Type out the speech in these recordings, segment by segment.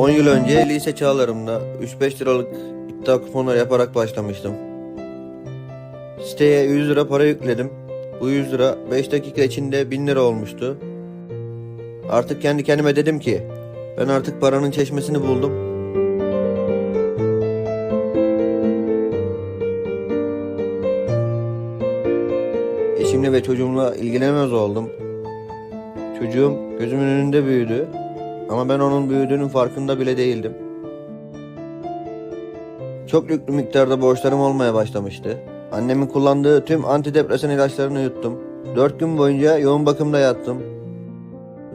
10 yıl önce lise çağlarımda 3-5 liralık iddia kuponları yaparak başlamıştım. Siteye 100 lira para yükledim. Bu 100 lira 5 dakika içinde 1000 lira olmuştu. Artık kendi kendime dedim ki ben artık paranın çeşmesini buldum. Eşimle ve çocuğumla ilgilenemez oldum. Çocuğum gözümün önünde büyüdü. Ama ben onun büyüdüğünün farkında bile değildim. Çok yüklü miktarda borçlarım olmaya başlamıştı. Annemin kullandığı tüm antidepresan ilaçlarını yuttum. 4 gün boyunca yoğun bakımda yattım.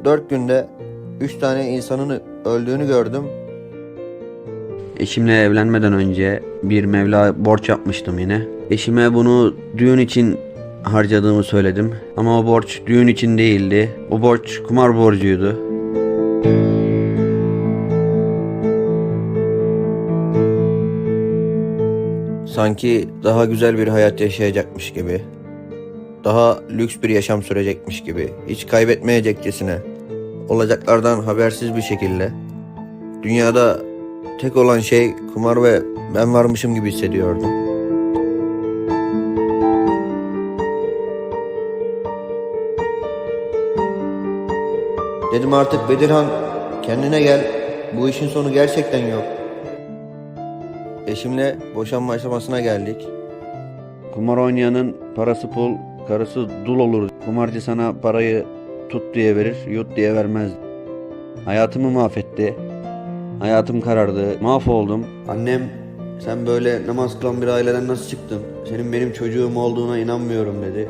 4 günde 3 tane insanın öldüğünü gördüm. Eşimle evlenmeden önce bir mevla borç yapmıştım yine. Eşime bunu düğün için harcadığımı söyledim. Ama o borç düğün için değildi. O borç kumar borcuydu. Sanki daha güzel bir hayat yaşayacakmış gibi. Daha lüks bir yaşam sürecekmiş gibi. Hiç kaybetmeyecekçesine. Olacaklardan habersiz bir şekilde. Dünyada tek olan şey kumar ve ben varmışım gibi hissediyordum. Dedim artık Bedirhan kendine gel. Bu işin sonu gerçekten yok. Eşimle boşanma aşamasına geldik. Kumar oynayanın parası pul, karısı dul olur. Kumarcı sana parayı tut diye verir, yut diye vermez. Hayatımı mahvetti. Hayatım karardı. Mahvoldum. Annem sen böyle namaz kılan bir aileden nasıl çıktın? Senin benim çocuğum olduğuna inanmıyorum dedi.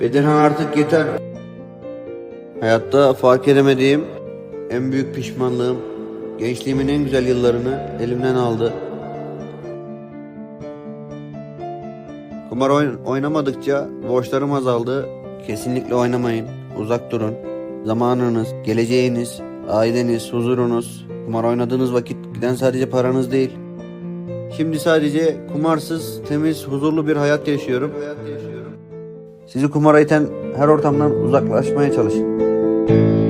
Bedirhan artık yeter. Hayatta fark edemediğim en büyük pişmanlığım gençliğimin en güzel yıllarını elimden aldı. Kumar oyn- oynamadıkça borçlarım azaldı. Kesinlikle oynamayın. Uzak durun. Zamanınız, geleceğiniz, aileniz, huzurunuz. Kumar oynadığınız vakit giden sadece paranız değil. Şimdi sadece kumarsız, temiz, huzurlu bir hayat yaşıyorum. Sizi kumara iten her ortamdan uzaklaşmaya çalışın. thank you